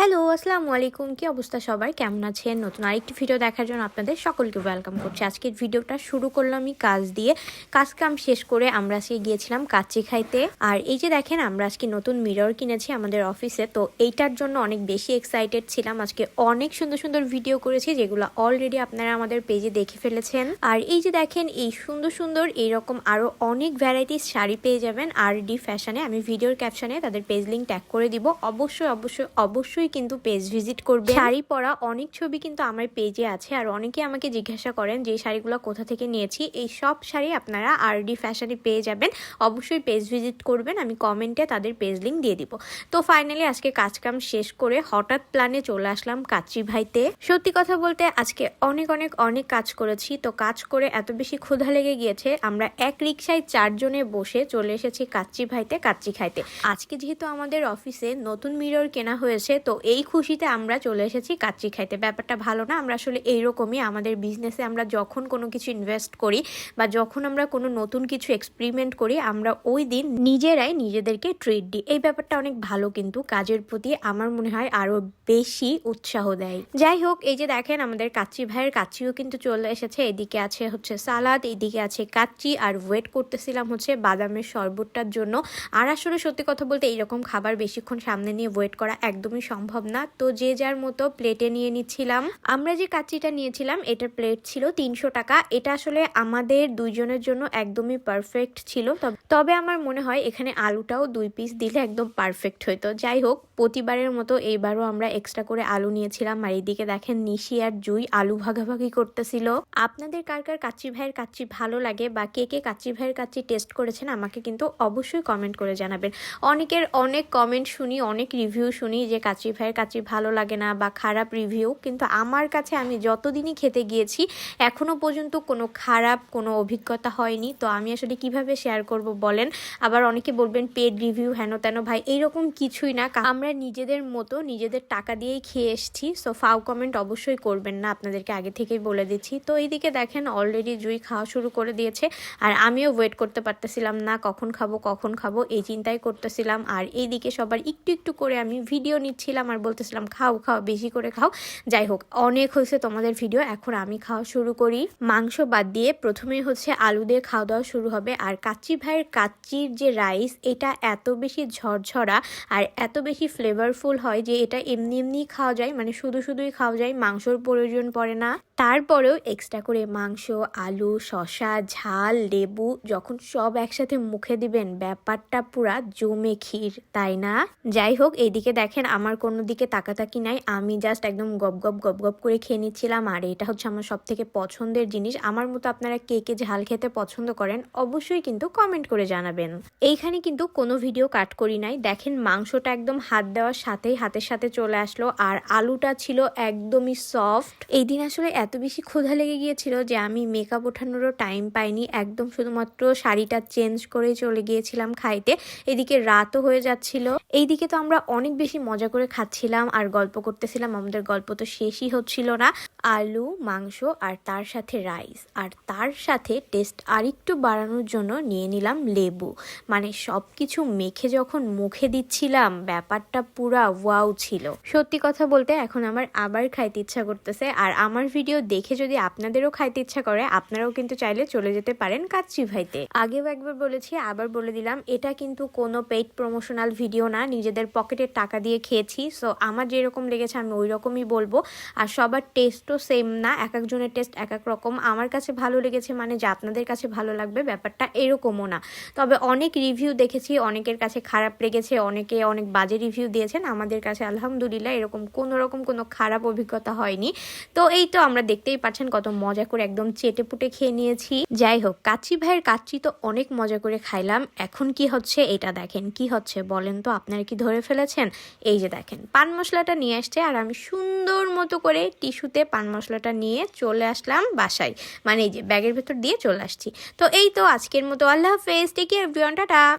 Hello, আসসালামু আলাইকুম। কি অবস্থা সবার? কেমন আছেন? নতুন আরেকটি ভিডিও দেখার জন্য আপনাদের সকলকে ওয়েলকাম করছি। আজকের ভিডিওটা শুরু করলাম আমি কাজ দিয়ে। কাজ কাম শেষ করে আমরা আজকে গিয়েছিলাম কাচ্চি খাইতে। আর এই যে দেখেন, আমরা আজকে নতুন মিরর কিনেছি আমাদের অফিসে তো এইটার জন্য অনেক বেশি এক্সাইটেড ছিলাম। আজকে অনেক সুন্দর সুন্দর ভিডিও করেছি, যেগুলো অলরেডি আপনারা আমাদের পেজে দেখে ফেলেছেন। আর এই যে দেখেন, এই সুন্দর সুন্দর এইরকম আরও অনেক ভ্যারাইটিস শাড়ি পেয়ে যাবেন। আর ডি ফ্যাশনে আমি ভিডিওর ক্যাপশনে তাদের পেজ লিঙ্ক ট্যাগ করে দিব। অবশ্যই অবশ্যই অবশ্যই কিন্তু পেজ ভিজিট করবে শাড়ি পরা অনেক ছবি কিন্তু আমার পেজে আছে আর অনেকে আমাকে জিজ্ঞাসা করেন যে শাড়িগুলো কোথা থেকে নিয়েছি? এই সব শাড়ি আপনারা আর ডি ফ্যাশনে পেয়ে যাবেন। অবশ্যই পেজ ভিজিট করবেন, আমি কমেন্টে তাদের পেজ লিঙ্ক দিয়ে দিব। তো ফাইনালি আজকে কাজকাম শেষ করে হঠাৎ প্ল্যানে চলে আসলাম কাচ্চি ভাইতে। সত্যি কথা বলতে আজকে অনেক অনেক অনেক কাজ করেছি। তো কাজ করে এত বেশি ক্ষুধা লেগে গিয়েছে, আমরা এক রিক্সায় চারজনে বসে চলে এসেছি কাচ্চি ভাইতে, কাচ্চি খাইতে। আজকে যেহেতু আমাদের অফিসে নতুন মিরর কেনা হয়েছে, তো এই খুশিতে আমরা চলে এসেছি কাচ্চি খাইতে। ব্যাপারটা ভালো না, আমরা আসলে এইরকমই আমাদের বিজনেসে আমরা যখন কোনো কিছু ইনভেস্ট করি বা যখন আমরা কোনো নতুন কিছু এক্সপেরিমেন্ট করি, আমরা ওই দিন নিজেরাই নিজেদেরকে ট্রিট দিই। এই ব্যাপারটা অনেক ভালো কিন্তু কাজের প্রতি আমার মনে হয় আরও বেশি উৎসাহ দেয়। যাই হোক, এই যে দেখেন আমাদের কাচ্চি ভাইয়ের কাচ্চিও কিন্তু চলে এসেছে। এদিকে আছে হচ্ছে সালাদ, এদিকে আছে কাচ্চি আর ওয়েট করতেছিলাম হচ্ছে বাদামের শরবতটার জন্য। আর আসলে সত্যি কথা বলতে এইরকম খাবার বেশিক্ষণ সামনে নিয়ে ওয়েট করা একদমই সম্ভব না। তো যে যার মতো প্লেটে নিয়ে নিচ্ছিলাম। আমরা যে কাচ্চিটা নিয়েছিলাম, এটার প্লেট ছিল তিনশো টাকা। এটা আসলে আমাদের দুইজনের জন্য একদমই পারফেক্ট ছিল। তবে- আমার মনে হয় এখানে আলুটাও দুই পিস দিলে একদম পারফেক্ট হইতো। যাই হোক, প্রতিবারের মতো এইবারও আমরা এক্সট্রা করে আলু নিয়েছিলাম। আর এইদিকে দেখেন নিশি আর জুই আলু ভাগাভাগি করতেছিল। আপনাদের কার কার কাচ্চি ভাইয়ের কাচ্চি ভালো লাগে বা কে কে কাচ্চি ভাইয়ের কাচ্চি টেস্ট করেছেন, আমাকে কিন্তু অবশ্যই কমেন্ট করে জানাবেন। অনেকের অনেক কমেন্ট শুনি, অনেক রিভিউ শুনি যে কাচ্চি ভাইয়ের কাচ্চি ভালো লাগে না বা খারাপ রিভিউ কিন্তু আমার কাছে আমি যতদিনই খেতে গিয়েছি, এখনও পর্যন্ত কোনো খারাপ কোনো অভিজ্ঞতা হয়নি। তো আমি আসলে কীভাবে শেয়ার করব বলেন? আবার অনেকে বলবেন পেড রিভিউ হেন তেন ভাই? এইরকম কিছুই না। আমরা নিজেদের মতো নিজেদের টাকা দিয়েই খেয়ে এসেছি সো ফাউ কমেন্ট অবশ্যই করবেন না, আপনাদেরকে আগে থেকেই বলে দিচ্ছি। তো এইদিকে দেখেন অলরেডি জুই খাওয়া শুরু করে দিয়েছে, আর আমিও ওয়েট করতে পারতেছিলাম না, কখন খাব কখন খাব, এই চিন্তাই করতেছিলাম। আর এইদিকে সবার একটু একটু করে আমি ভিডিও নিচ্ছিলাম। আর বলতেছিলাম, খাও খাও, বেশি করে খাও। যাই হোক, অনেক হয়েছে তোমাদের ভিডিও এখন আমি খাওয়া শুরু করি। মাংস বাদ দিয়ে প্রথমে হচ্ছে আলু দিয়ে খাওয়া দাওয়া শুরু হবে। আর কাচ্চি ভাইয়ের কাচ্চির যে রাইস এটা এত বেশি ঝরঝরা আর এত বেশি ফ্লেভারফুল হয় যে এটা এমনি এমনি খাওয়া যায়। মানে শুধু শুধুই খাওয়া যায়, মাংসর প্রয়োজন পড়ে না। তারপরেও এক্সট্রা করে মাংস, আলু, শসা, ঝাল, লেবু যখন সব একসাথে মুখে দিবেন, ব্যাপারটা পুরা জমে ক্ষীর, তাই না? যাই হোক, এইদিকে দেখেন আমার কোনো দিকে তাকাতাকি নাই। আমি জাস্ট একদম গপ গপ গপ গপ করে খেয়ে নিচ্ছিলাম। আর এটা হচ্ছে আমার সব থেকে পছন্দের জিনিস। আমার মতো আপনারা কে কে ঝাল খেতে পছন্দ করেন অবশ্যই কিন্তু কমেন্ট করে জানাবেন। এইখানে কিন্তু কোনো ভিডিও কাট করি নাই। দেখেন মাংসটা একদম হাত দেওয়ার সাথেই হাতের সাথে চলে আসলো। আর আলুটা ছিল একদমই সফট এই দিন আসলে এত বেশি ক্ষুধা লেগে গিয়েছিল যে আমি মেকআপ ওঠানোরও টাইম পাইনি। একদম শুধুমাত্র শাড়িটা চেঞ্জ করে চলে গিয়েছিলাম খাইতে। এদিকে রাতও হয়ে যাচ্ছিল। এইদিকে তো আমরা অনেক বেশি মজা করে খাচ্ছিলাম আর গল্প করতেছিলাম। আমাদের গল্প তো শেষই হচ্ছিল না। আলু, মাংস আর তার সাথে রাইস আর তার সাথে টেস্ট আরেকটু বাড়ানোর জন্য নিয়ে নিলাম লেবু। মানে সব কিছু মেখে যখন মুখে দিচ্ছিলাম, ব্যাপারটা পুরা ওয়াও ছিল। সত্যি কথা বলতে এখন আমার আবার খাইতে ইচ্ছা করতেছে। আর আমার ভিডিও দেখে যদি আপনাদেরও খাইতে ইচ্ছা করে, আপনারাও কিন্তু চাইলে চলে যেতে পারেন কাচ্চি ভাইতে। আগেও একবার বলেছি, আবার বলে দিলাম, এটা কিন্তু কোনো পেইড প্রমোশনাল ভিডিও না, নিজেদের পকেটের টাকা দিয়ে খেয়েছি সো আমার যেরকম লেগেছে আমি ওই রকমই বলব। আর সবার টেস্টও সেম না, এক একজনের টেস্ট এক এক রকম। আমার কাছে ভালো লেগেছে মানে যে আপনাদের কাছে ভালো লাগবে, ব্যাপারটা এরকমও না। তবে অনেক রিভিউ দেখেছি, অনেকের কাছে খারাপ লেগেছে, অনেকে অনেক বাজে রিভিউ দিয়েছেন, আমাদের কাছে আলহামদুলিল্লাহ এরকম কোনো রকম কোনো খারাপ অভিজ্ঞতা হয়নি। তো এই তো আমরা দেখতেই পাচ্ছেন কত মজা করে একদম চেটে পুটে খেয়ে নিয়েছি। যাই হোক, কাচ্চি ভাইয়ের কাচ্চি তো অনেক মজা করে খাইলাম। এখন কি হচ্ছে এটা দেখেন। কি হচ্ছে বলেন তো? আপনারা কি ধরে ফেলেছেন? এই যে দেখেন, পান মশলাটা নিয়ে আসছে আর আমি সুন্দর মতো করে টিস্যুতে পান মশলাটা নিয়ে চলে আসলাম বাসায়। মানে এই যে ব্যাগের ভেতর দিয়ে চলে আসছি। তো এই তো আজকের মতো। আল্লাহ হাফেজ। Take care tata.